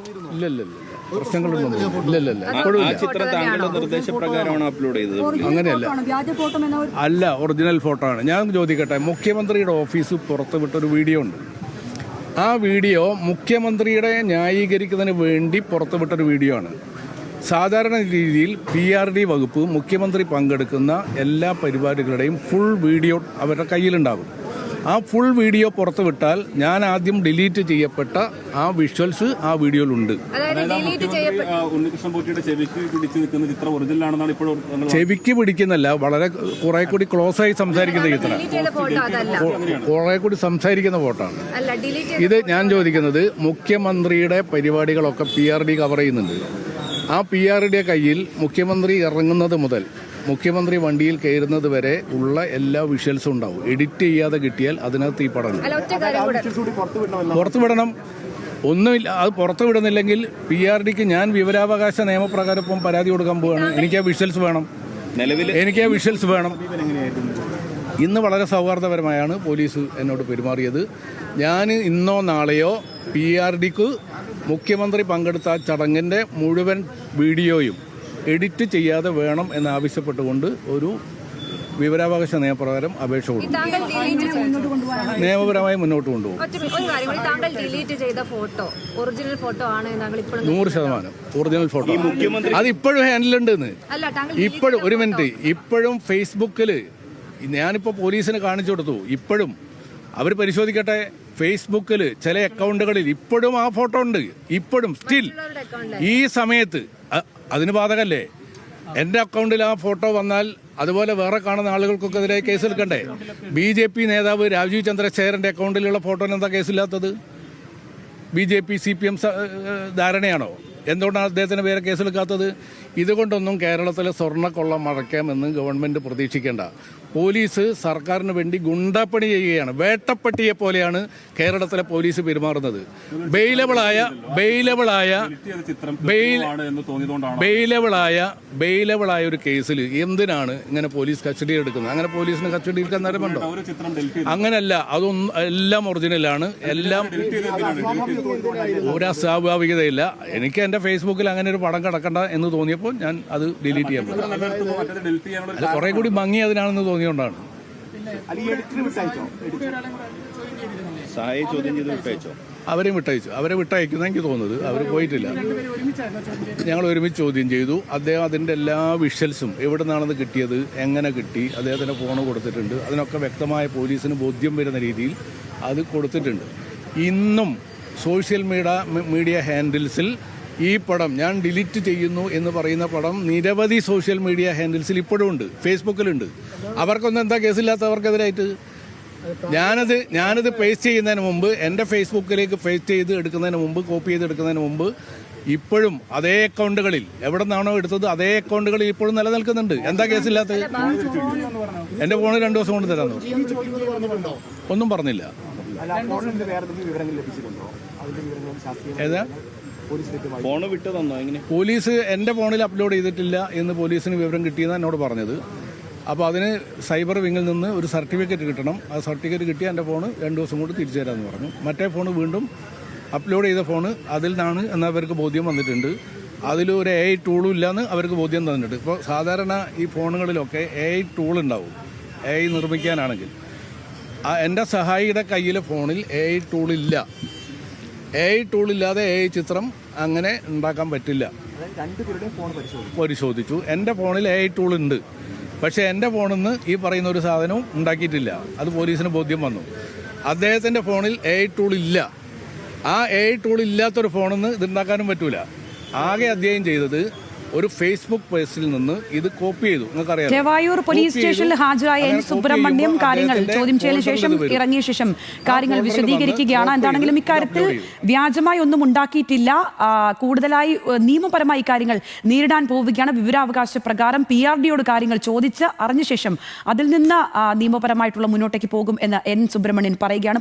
ഇല്ല ഇല്ല ഇല്ല ഇല്ല. പ്രശ്നങ്ങളൊന്നും ഇല്ല. ഇല്ല. ഇല്ല ഇപ്പോഴും ആ ഇല്ല. ചിത്രം താങ്കളുടെ നിർദ്ദേശപ്രകാരമാണ് അപ്ലോഡ് ചെയ്തത്? അങ്ങനെയല്ല. അല്ല ഒറിജിനൽ ഫോട്ടോ ആണ്. ഞാൻ ചോദിക്കട്ടെ മുഖ്യമന്ത്രിയുടെ ഓഫീസ് പുറത്തുവിട്ടൊരു വീഡിയോ ഉണ്ട്. ആ വീഡിയോ മുഖ്യമന്ത്രിയുടെ ന്യായീകരിക്കുന്നതിന് വേണ്ടി പുറത്തുവിട്ടൊരു വീഡിയോ ആണ്. സാധാരണ രീതിയിൽ പി ആർ ഡി വകുപ്പ് മുഖ്യമന്ത്രി പങ്കെടുക്കുന്ന എല്ലാ പരിപാടികളുടെയും ഫുൾ വീഡിയോ അവരുടെ കയ്യിലുണ്ടാകും. ആ ഫുൾ വീഡിയോ പുറത്തുവിട്ടാൽ ഞാൻ ആദ്യം ഡിലീറ്റ് ചെയ്യപ്പെട്ട ആ വിഷ്വൽസ് ആ വീഡിയോയിലുണ്ട് ചെവിക്ക് പിടിച്ചു നിൽക്കുന്ന ചിത്രം ഒറിജിനൽ ആണെന്നാണ് ഇപ്പോൾ ചെവിക്ക് പിടിക്കുന്നല്ല. വളരെ കുറെ കൂടി ക്ലോസ് ആയി സംസാരിക്കുന്ന ചിത്രം ഡിലീറ്റ് ചെയ്ത ഫോട്ടോ അതല്ല. കുറെ കൂടി സംസാരിക്കുന്ന ഫോട്ടോ അല്ല ഡിലീറ്റ് ഇത് ഞാൻ ചോദിക്കുന്നത് മുഖ്യമന്ത്രിയുടെ പരിപാടികളൊക്കെ പി ആർ ഡി കവർ ചെയ്യുന്നുണ്ട്. ആ പി ആർ ഡിയുടെ കയ്യിൽ മുഖ്യമന്ത്രി ഇറങ്ങുന്നത് മുതൽ മുഖ്യമന്ത്രി വണ്ടിയിൽ കയറുന്നത് വരെ ഉള്ള എല്ലാ വിഷ്വൽസും ഉണ്ടാവും. എഡിറ്റ് ചെയ്യാതെ കിട്ടിയാൽ അതിനകത്ത് ഈ പടം പുറത്തുവിടണം ഒന്നുമില്ല അത് പുറത്തു വിടുന്നില്ലെങ്കിൽ പി ആർ ഡിക്ക് ഞാൻ വിവരാവകാശ നിയമപ്രകാരം ഇപ്പം പരാതി കൊടുക്കാൻ പോവാണ്. എനിക്ക് ആ വിഷ്വൽസ് വേണം. നിലവിൽ എനിക്ക് ആ വിഷ്വൽസ് വേണം ഇന്ന് വളരെ സൗഹാർദ്ദപരമായാണ് പോലീസ് എന്നോട് പെരുമാറിയത്. ഞാൻ ഇന്നോ നാളെയോ പി ആർ ഡിക്ക് മുഖ്യമന്ത്രി പങ്കെടുത്ത ചടങ്ങിന്റെ മുഴുവൻ വീഡിയോയും എഡിറ്റ് ചെയ്യാതെ വേണം എന്നാവശ്യപ്പെട്ടുകൊണ്ട് ഒരു വിവരാവകാശ നിയമപ്രകാരം അപേക്ഷ കൊടുക്കും നിയമപരമായി മുന്നോട്ട് കൊണ്ടുപോകും. ഒറ്റ ഒരു കാര്യം കൂടി. താങ്കൾ ഡിലീറ്റ് ചെയ്ത ഫോട്ടോ ഒറിജിനൽ ഫോട്ടോ ആണ് എന്ന് താങ്കൾ ഇപ്പോഴും നൂറ് ശതമാനം. ഒറിജിനൽ ഫോട്ടോ അത് ഇപ്പോഴും ഹാൻഡിലുണ്ടെന്ന് അല്ല താങ്കൾ ഇപ്പോഴും ഒരു മിനിറ്റ് ഇപ്പോഴും ഫേസ്ബുക്കിൽ ഞാനിപ്പോൾ പോലീസിന് കാണിച്ചു കൊടുത്തു. ഇപ്പോഴും. അവർ പരിശോധിക്കട്ടെ? ഫേസ്ബുക്കിൽ ചില അക്കൗണ്ടുകളിൽ ഇപ്പോഴും ആ ഫോട്ടോ ഉണ്ട്. ഇപ്പോഴും സ്റ്റിൽ ഈ സമയത്ത് അതിന് ബാധകല്ലേ? എന്റെ അക്കൗണ്ടിൽ ആ ഫോട്ടോ വന്നാൽ അതുപോലെ വേറെ കാണുന്ന ആളുകൾക്കൊക്കെ കേസ് എടുക്കണ്ടേ? ബി ജെ പി നേതാവ് രാജീവ് ചന്ദ്രശേഖരന്റെ അക്കൗണ്ടിലുള്ള ഫോട്ടോന് എന്താ കേസില്ലാത്തത് B J P C P M ധാരണയാണോ? എന്തുകൊണ്ടാണ് അദ്ദേഹത്തിന് വേറെ കേസെടുക്കാത്തത് ഇതുകൊണ്ടൊന്നും കേരളത്തിലെ സ്വർണക്കൊള്ള മറയ്ക്കാമെന്ന് ഗവൺമെന്റ് പ്രതീക്ഷിക്കേണ്ട. പോലീസ് സർക്കാരിന് വേണ്ടി ഗുണ്ടപ്പണി ചെയ്യുകയാണ്. വേട്ടപ്പട്ടിയെ പോലെയാണ് കേരളത്തിലെ പോലീസ് പെരുമാറുന്നത്. ബെയിലബിളായ ബെയിലബിളായ ബെയിലബിളായ ബെയിലബിളായ ഒരു കേസിൽ എന്തിനാണ് ഇങ്ങനെ പോലീസ് കസ്റ്റഡി എടുക്കുന്നത്? അങ്ങനെ പോലീസിന് കസ്റ്റഡി എടുക്കാൻ നേരമുണ്ടോ? അങ്ങനല്ല. അതൊന്നും എല്ലാം ഒറിജിനലാണ് എല്ലാം ഒരു അസ്വാഭാവികതയില്ല. എനിക്ക് എന്റെ ഫേസ്ബുക്കിൽ അങ്ങനെ ഒരു പടം കിടക്കണ്ട എന്ന് തോന്നിയപ്പോൾ ഞാൻ അത് ഡിലീറ്റ് ചെയ്യാൻ പറ്റും കുറെ കൂടി ഭംഗി അതിനാണെന്ന് തോന്നിയോണ്ടാണ്. സഹായി ചോദ്യം ചെയ്ത് വിട്ടയച്ചോ? അവരെ വിട്ടയച്ചു. അവരെ വിട്ടയക്കുന്ന എനിക്ക് തോന്നുന്നത്. അവർ പോയിട്ടില്ല. ഞങ്ങൾ ഒരുമിച്ച് ചോദ്യം ചെയ്തു. അദ്ദേഹം അതിന്റെ എല്ലാ വിഷ്വൽസും എവിടെ നിന്നാണെന്ന് കിട്ടിയത് എങ്ങനെ കിട്ടി അദ്ദേഹത്തിന്റെ ഫോൺ കൊടുത്തിട്ടുണ്ട്. അതിനൊക്കെ വ്യക്തമായ പോലീസിന് ബോധ്യം വരുന്ന രീതിയിൽ അത് കൊടുത്തിട്ടുണ്ട്. ഇന്നും സോഷ്യൽ മീഡിയ മീഡിയ ഹാൻഡിൽസിൽ ഈ പടം ഞാൻ ഡിലീറ്റ് ചെയ്യുന്നു എന്ന് പറയുന്ന പടം നിരവധി സോഷ്യൽ മീഡിയ ഹാൻഡിൽസിൽ ഇപ്പോഴും ഉണ്ട്. ഫേസ്ബുക്കിലുണ്ട്. അവർക്കൊന്നും എന്താ കേസില്ലാത്തവർക്കെതിരായിട്ട്? ഞാനത് ഞാനത് പേസ്റ്റ് ചെയ്യുന്നതിന് മുമ്പ് എന്റെ ഫേസ്ബുക്കിലേക്ക് പേസ്റ്റ് ചെയ്ത് എടുക്കുന്നതിന് മുമ്പ് കോപ്പി ചെയ്ത് എടുക്കുന്നതിന് മുമ്പ് ഇപ്പോഴും അതേ അക്കൗണ്ടുകളിൽ എവിടെ നിന്നാണോ എടുത്തത് അതേ അക്കൗണ്ടുകളിൽ ഇപ്പോഴും നിലനിൽക്കുന്നുണ്ട്. എന്താ കേസില്ലാത്തത്? എന്റെ ഫോണ് രണ്ടു ദിവസം കൊണ്ട് തരാന്ന് ഒന്നും പറഞ്ഞില്ല. ഏതാ? ഫോണ് വിട്ടു തന്നോ എങ്ങനെ? പോലീസ് എന്റെ ഫോണിൽ അപ്ലോഡ് ചെയ്തിട്ടില്ല എന്ന് പോലീസിന് വിവരം കിട്ടിയെന്ന് എന്നോട് പറഞ്ഞത്. അപ്പോൾ അതിന് സൈബർ വിങ്ങിൽ നിന്ന് ഒരു സർട്ടിഫിക്കറ്റ് കിട്ടണം. ആ സർട്ടിഫിക്കറ്റ് കിട്ടി എന്റെ ഫോണ് രണ്ട് ദിവസം കൊണ്ട് തിരിച്ചു തരാമെന്ന് പറഞ്ഞു. മറ്റേ ഫോണ് വീണ്ടും അപ്ലോഡ് ചെയ്ത ഫോണ് അതിൽ നിന്നാണ് എന്നവർക്ക് ബോധ്യം വന്നിട്ടുണ്ട്. അതിലൊരു എ ഐ ടൂളും ഇല്ലയെന്ന് അവർക്ക് ബോധ്യം തന്നിട്ടുണ്ട്. ഇപ്പോൾ സാധാരണ ഈ ഫോണുകളിലൊക്കെ എ ഐ ടൂൾ ഉണ്ടാവും. എ ഐ നിർമ്മിക്കാനാണെങ്കിൽ. എന്റെ സഹായിയുടെ കയ്യിലെ ഫോണിൽ എ ഐ ടൂളില്ല എ ഐ ടൂളില്ലാതെ എ ഐ ചിത്രം അങ്ങനെ ഉണ്ടാക്കാൻ പറ്റില്ല. പരിശോധിച്ചു. എന്റെ ഫോണിൽ എ ഐ ടൂൾ ഉണ്ട്. പക്ഷേ എന്റെ ഫോണിൽ നിന്ന് ഈ പറയുന്ന ഒരു സാധനവും ഉണ്ടാക്കിയിട്ടില്ല. അത് പോലീസിന് ബോധ്യം വന്നു. അദ്ദേഹത്തിന്റെ ഫോണിൽ എ ഐ ടൂൾ ഇല്ല. ആ എ ഐ ടൂൾ ഇല്ലാത്തൊരു ഫോണിൽ നിന്ന് ഇതുണ്ടാക്കാനും പറ്റൂല. ആകെ അദ്ദേഹം ചെയ്തത് ഒരു ഫേസ്ബുക്ക് പേജിൽ നിന്ന് ഇത് കോപ്പി ചെയ്തു. നിങ്ങൾക്കറിയാം ചെവായൂർ പോലീസ് സ്റ്റേഷനിൽ ഹാജരായ എൻ സുബ്രഹ്മണ്യം കാര്യങ്ങൾ ചോദ്യം ചെയ്തതിനു ശേഷം ഇറങ്ങിയ ശേഷം കാര്യങ്ങൾ വിശദീകരിക്കുകയാണ്. എന്താണെങ്കിലും ഇക്കാര്യത്തിൽ വ്യാജമായി ഒന്നും ഉണ്ടാക്കിയിട്ടില്ല. കൂടുതലായി നിയമപരമായി കാര്യങ്ങൾ നേരിടാൻ പോവുകയാണ്. വിവരാവകാശ പ്രകാരം പി ആർ ഡിയോട് കാര്യങ്ങൾ ചോദിച്ച് അറിഞ്ഞ ശേഷം അതിൽ നിന്ന് നിയമപരമായിട്ടുള്ള മുന്നോട്ടേക്ക് പോകും എന്ന് എൻ സുബ്രഹ്മണ്യൻ പറയുകയാണ്.